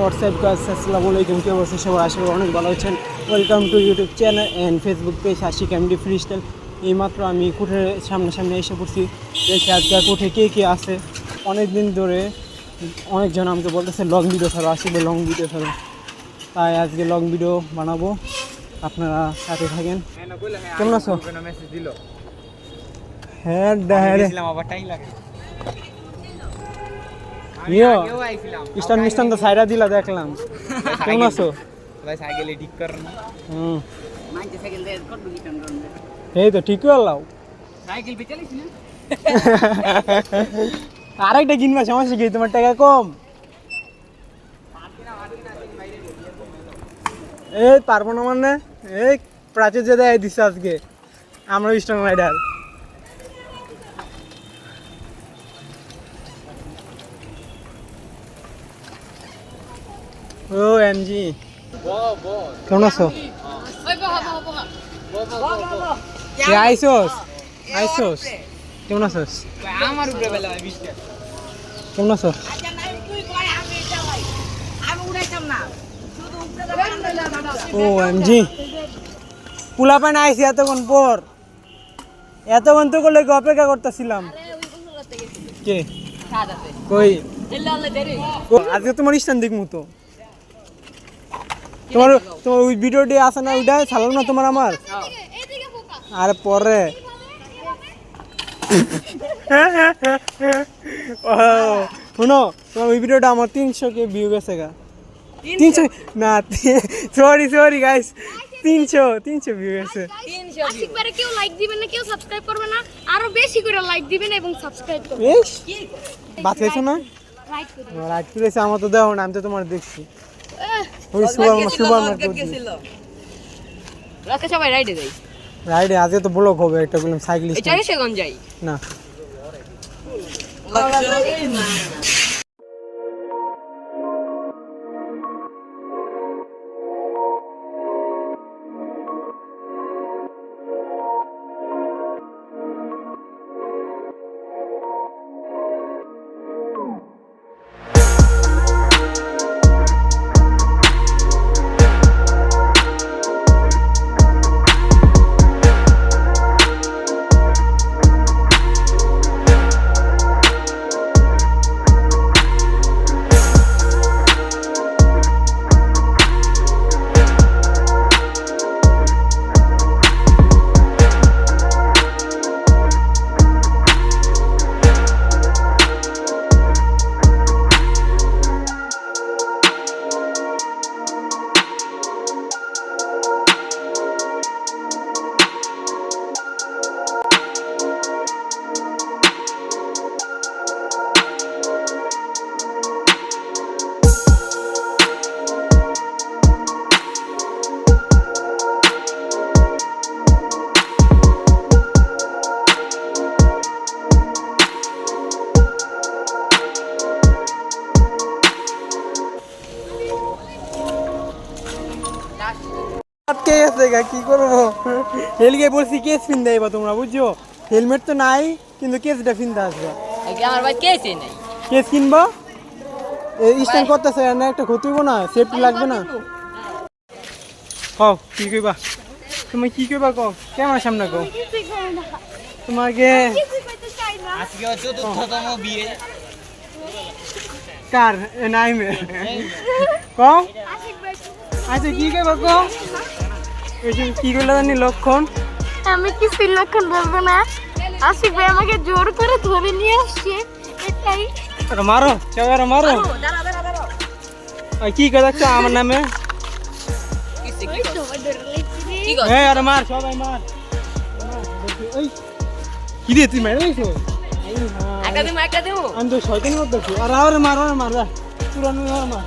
WhatsApp গাছ আসসালামু আলাইকুম কেউ বলছে সবাই আশা করি অনেক ভালো আছেন। Welcome to YouTube channel and Facebook page Ashik MD free style এইমাত্র আমি কুঠের সামনে সামনে এসে পড়ছি। দেখি আজকে কুঠে কে কে আছে। অনেক দিন ধরে অনেকজন আমাকে বলতেছে লং ভিডিও ছাড়ো আসবে লং ভিডিও ছাড়ো। তাই আজকে লং ভিডিও বানাবো। আপনারা সাথে থাকেন। কেমন আছো? হ্যাঁ হ্যাঁ নিও। ইস্টান মিস্টান তো সাইরা দিলা দেখলাম। কেমন আছো? ভাই সাইকেলে ঠিক কর না। হুম। মাইতে সাইকেল দিয়ে কত রিটার্ন করুন এই তো ঠিকই আল্লাহ সাইকেল পে চালিস না। আরেকটা কিনবা সমস্যা কি? তোমার টাকা কম? এই পারব না মানে? এই প্রাচীর যে দেয় দিচ্ছে আজকে। আমরা স্ট্রং রাইডার। ও এমজি কেমন আছো? আইসোস? আইসোস? কেমন আছোস? আমার উপরে বেলা বিশটা কেমন আছো? আচ্ছা না তুই কয় আমি চালাই আমি উড়াইতাম না। শুধু ও এমজি পোলা পান আইসি এতক্ষণ পর। এতক্ষণ তো করলে অপেক্ষা করতেছিলাম। কে? কই? আজকে তোমার স্থান দিক মতো তোমার তোমার ওই ভিডিওটি আছে না ওইটা ছাড়লো না তোমার আমার। আর পরে। ও, শোনো তোমার ওই ভিডিওটা আমার তিনশো কে ভিউ গেছে গা। তিনশো? না সরি সরি গাইস তিনশো তিনশো ভিউ গেছে। আশিকবারে কেউ লাইক দিবেন না কেউ সাবস্ক্রাইব করবে না আরও বেশি করে লাইক দিবেন এবং সাবস্ক্রাইব করবেন বেশ? বাদ খাইছো না? লাইক করেছে আমার তো দেওয়া না আমি তো তোমার দেখছি। ওই সুপার সুপার মার্কেট রাতে সবাই রাইডে যাই রাইডে আজকে তো ব্লক হবে একটা বললাম সাইক্লিস্ট যাই। না। গেছে গা কি করব? হেলগে বলছি কেস তোমরা বুঝছ? হেলমেট তো নাই কিন্তু কেসটা ফিনতে আসবে। আমার ভাই নাই। কেস কিনবো? স্ট্যান্ড করতেছে না একটা ক্ষতি হইবো না সেফটি লাগবে না। কও কি কইবা? তুমি কি কইবা কও? কেমন সামনে কও? তোমাকে আজকে চতুর্থতম বিয়ে। কার? এ নাইমে। কও? আচ্ছা কি কইবা কও? এই কি কইলা জানি লক্ষণ? আমি কিছুই লক্ষণ বলব না? ভাই আমাকে জোর করে ধরে নিয়ে আসছে। এটাই। মারো আর কি যাচ্ছে আমার নামে? এই আরে মার সবাই মার। ওই কি রে তুই মারা আমি তো শয়তানি করতেছি আর আরে মার আরে মার পুরানো মার।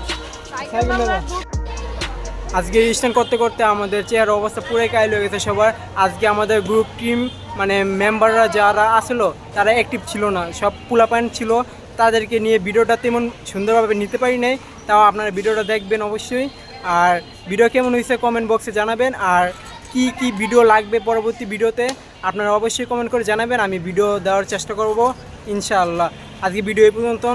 আজকে স্ট্যান্ড করতে করতে আমাদের চেয়ার অবস্থা পুরাই কাইল হয়ে গেছে সবার। আজকে আমাদের গ্রুপ টিম মানে মেম্বাররা যারা আসলো, তারা অ্যাক্টিভ ছিল না। সব পুলা পয়েন্ট ছিল। তাদেরকে নিয়ে ভিডিওটা তেমন সুন্দরভাবে নিতে পারি নাই। তাও আপনারা ভিডিওটা দেখবেন অবশ্যই। আর ভিডিও কেমন হয়েছে কমেন্ট বক্সে জানাবেন। আর কি কি ভিডিও লাগবে পরবর্তী ভিডিওতে, আপনারা অবশ্যই কমেন্ট করে জানাবেন। আমি ভিডিও দেওয়ার চেষ্টা করব, ইনশাআল্লাহ। আজকে ভিডিও এই পর্যন্ত